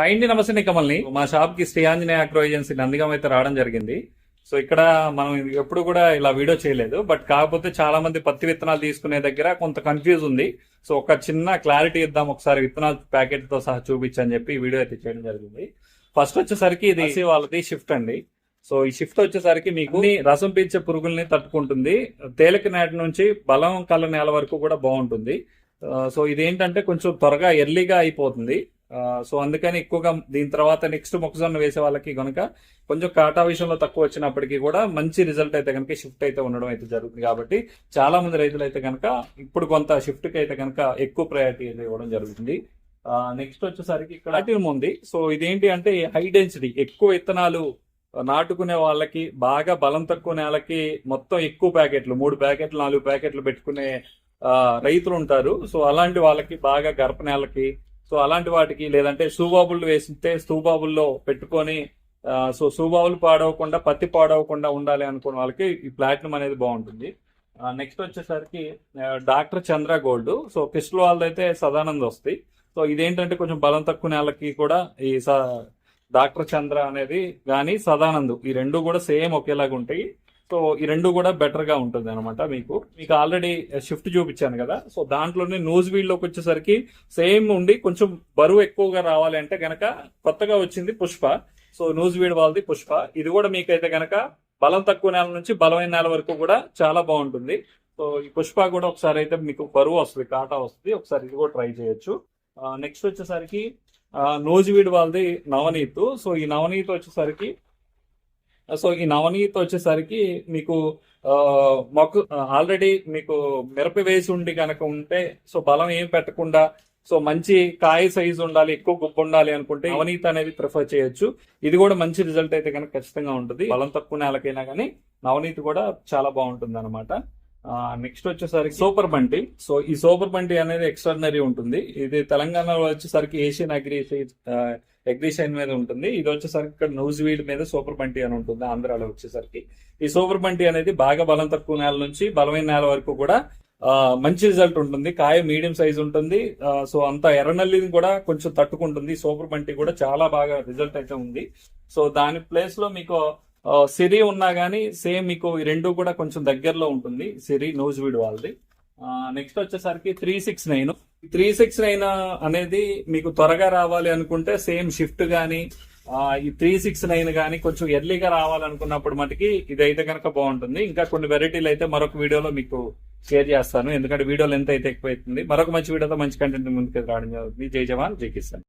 Hi అండి నమస్తే కమల్ని. మా షాప్కి శ్రీ ఆంజనేయ అగ్రో ఏజెన్సీ నందిగాం అయితే రావడం జరిగింది. సో ఇక్కడ మనం ఎప్పుడు కూడా ఇలా వీడియో చేయలేదు. బట్ కాకపోతే చాలా మంది పత్తి విత్తనాలు తీసుకునే దగ్గర కొంత కన్ఫ్యూజ్ ఉంది. సో ఒక చిన్న క్లారిటీ ఇద్దాం. ఒకసారి విత్తనాలు ప్యాకెట్తో సహా చూపించని చెప్పి ఈ వీడియో అయితే చేయడం జరిగింది. ఫస్ట్ వచ్చేసరికి ఇది వాళ్ళది షిఫ్ట్ అండి. సో ఈ షిఫ్ట్ వచ్చేసరికి మీకు రసం పీల్చే పురుగుల్ని తట్టుకుంటుంది. తేలిక నేటి నుంచి బలం కళ్ళ నేల వరకు కూడా బాగుంటుంది. సో ఇదేంటంటే కొంచెం త్వరగా ఎర్లీగా అయిపోతుంది. సో అందుకని ఎక్కువగా దీని తర్వాత నెక్స్ట్ మొక్కజొన్న వేసే వాళ్ళకి కనుక కొంచెం కాటా విషయంలో తక్కువ వచ్చినప్పటికీ కూడా మంచి రిజల్ట్ అయితే కనుక షిఫ్ట్ అయితే ఉండడం అయితే జరుగుతుంది కాబట్టి చాలా మంది రైతులు అయితే కనుక ఇప్పుడు కొంత షిఫ్ట్కి అయితే కనుక ఎక్కువ ప్రయారిటీ అయితే ఇవ్వడం జరుగుతుంది. నెక్స్ట్ వచ్చేసరికి ఇక్కడ ప్లాటినం ఉంది. సో ఇదేంటి అంటే హై డెన్సిటీ ఎక్కువ విత్తనాలు నాటుకునే వాళ్ళకి బాగా బలం తక్కువ నేలకి మొత్తం ఎక్కువ ప్యాకెట్లు మూడు ప్యాకెట్లు నాలుగు ప్యాకెట్లు పెట్టుకునే రైతులు ఉంటారు. సో అలాంటి వాళ్ళకి బాగా గర్భ నేలకి సో అలాంటి వాటికి లేదంటే సూబాబులు వేసితే సూబాబుల్లో పెట్టుకొని సో సూబాబులు పాడవకుండా పత్తి పాడవకుండా ఉండాలి అనుకున్న వాళ్ళకి ఈ ప్లాటినం అనేది బాగుంటుంది. నెక్స్ట్ వచ్చేసరికి doctor Chandra gold. So pistol అయితే సదానంద్ వస్తాయి. సో ఇదేంటంటే కొంచెం బలం తక్కువ నేలకి కూడా ఈ స- డాక్టర్ చంద్ర అనేది కానీ సదానంద్ ఈ రెండు కూడా సేమ్ ఒకేలాగా ఉంటాయి. సో ఈ రెండు కూడా బెటర్గా ఉంటుంది అనమాట మీకు మీకు ఆల్రెడీ షిఫ్ట్ uh, చూపించాను కదా. సో దాంట్లోనే నోజ్ వీల్లోకి వచ్చేసరికి సేమ్ ఉండి కొంచెం బరువు ఎక్కువగా రావాలి అంటే గనక కొత్తగా వచ్చింది పుష్ప. సో నోజ్ వీడ్ వాళ్ళది పుష్ప. ఇది కూడా మీకైతే గనక బలం తక్కువ నేల నుంచి బలమైన నేల వరకు కూడా చాలా బాగుంటుంది. సో ఈ పుష్ప కూడా ఒకసారి అయితే మీకు బరువు వస్తుంది కాటా వస్తుంది. ఒకసారి ఇది కూడా ట్రై చేయొచ్చు. Uh, నెక్స్ట్ వచ్చేసరికి uh, నోజివీడ్ వాళ్ళది నవనీత్. సో ఈ నవనీత్ వచ్చేసరికి సో ఈ నవనీత్ వచ్చేసరికి మీకు ఆ, మొక్క ఆల్రెడీ మీకు మిరప వేసి ఉండి కనుక ఉంటే సో బలం ఏం పెట్టకుండా సో మంచి కాయ సైజ్ ఉండాలి ఎక్కువ గుబ్బ ఉండాలి అనుకుంటే నవనీత్ అనేది ప్రిఫర్ చేయొచ్చు. ఇది కూడా మంచి రిజల్ట్ అయితే కనుక ఖచ్చితంగా ఉంటుంది. బలం తక్కువ నేలకైనా కానీ నవనీత్ కూడా చాలా బాగుంటుంది అనమాట నెక్స్ట్ వచ్చేసరికి సూపర్ బంటి. సో ఈ సూపర్ బంటి అనేది ఎక్స్ట్రాడినరీ ఉంటుంది. ఇది తెలంగాణలో వచ్చేసరికి ఏషియన్ అగ్రి ఎగ్రిషైన్ మీద ఉంటుంది. ఇది వచ్చేసరికి ఇక్కడ న్యూస్ వీడ్ మీద సూపర్ బంటి అని ఉంటుంది ఆంధ్రాలో వచ్చేసరికి. ఈ సూపర్ బంటి అనేది బాగా బలం తక్కువ నేల నుంచి బలమైన నేల వరకు కూడా మంచి రిజల్ట్ ఉంటుంది. కాయ మీడియం సైజ్ ఉంటుంది. సో అంత ఎర్రనల్లిని కూడా కొంచెం తట్టుకుంటుంది. సూపర్ బంటి కూడా చాలా బాగా రిజల్ట్ అయితే ఉంది. సో దాని ప్లేస్లో మీకు సిరి ఉన్నా కానీ సేమ్ మీకు ఈ రెండు కూడా కొంచెం దగ్గరలో ఉంటుంది. సిరి నోజ్ వీడ్ వాళ్ళది. నెక్స్ట్ వచ్చేసరికి three six nine. Three six nine అనేది మీకు త్వరగా రావాలి అనుకుంటే సేమ్ షిఫ్ట్ కానీ ఈ త్రీ సిక్స్ నైన్ కానీ కొంచెం ఎర్లీగా రావాలనుకున్నప్పుడు మటుకి ఇది అయితే కనుక బాగుంటుంది. ఇంకా కొన్ని వెరైటీలు అయితే మరొక వీడియోలో మీకు షేర్ చేస్తాను. ఎందుకంటే వీడియోలు ఎంత అయితే ఎక్కువ అవుతుంది మరొక మంచి వీడియోతో మంచి కంటెంట్ ముందుకు రావడం జరుగుతుంది. జై జవాన్ జై కిసాన్.